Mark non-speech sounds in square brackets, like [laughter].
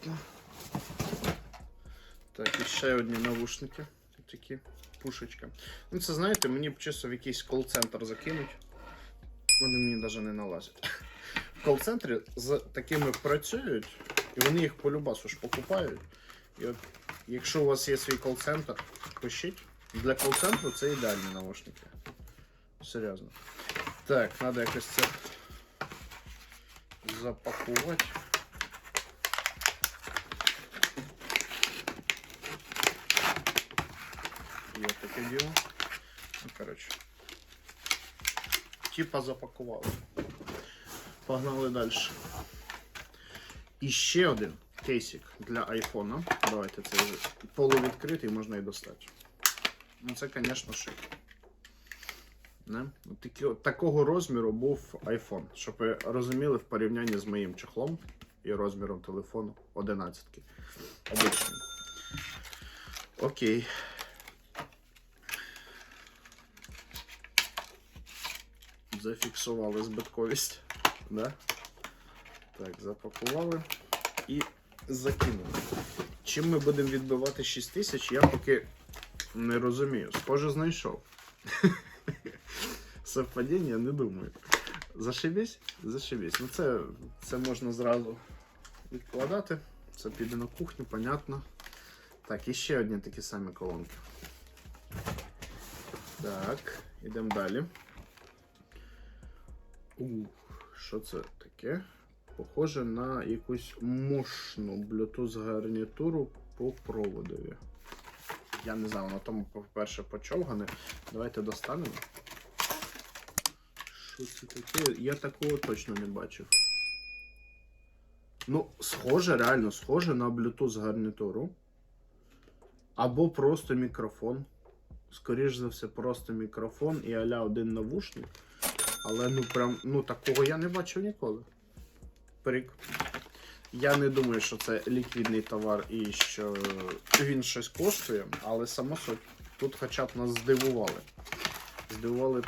понятно. Так, і ще одні навушники. Такі пушечка. Ну, це знаєте, мені б чисто в якийсь кол-центр закинуть. Вони мені навіть не налазять. В кол-центрі з такими працюють, і вони їх по любасу ж покупають. І от, якщо у вас є свій кол-центр, пишіть. Для кол-центру це ідеальні навушники. Серйозно. Так, треба якось це запакувати. Є таке діло. Ну, коротше. Типа запакували. Погнали далі. І ще один кейсик для айфона. Давайте це вже полувідкритий, можна і достати. Ну це, звісно, шик. Не? Такі, такого розміру був iPhone, щоб ви розуміли в порівнянні з моїм чехлом і розміром телефону 11. Обичним. Окей. Зафіксували збитковість. Да? Так, запакували і закинули. Чим ми будемо відбивати 6 тисяч, я поки не розумію. Схоже, знайшов. [laughs] Совпадіння, не думаю. Зашибісь? Зашибісь. Ну це, це можна зразу відкладати. Це піде на кухню, понятно. Так, і ще одні такі самі колонки. Так, ідемо далі. Ух, що це таке? Похоже на якусь мощну Bluetooth гарнітуру по проводові. Я не знаю, на тому, по-перше, почовгане. Давайте достанемо. Що це таке? Я такого точно не бачив. Ну, схоже, реально схоже на Bluetooth гарнітуру. Або просто мікрофон. Скоріш за все, просто мікрофон і аля один навушник. Але ну прям ну такого я не бачив ніколи. Прик. Я не думаю, що це ліквідний товар і що він щось коштує, але сама суть. Тут хоча б нас здивували. Здивували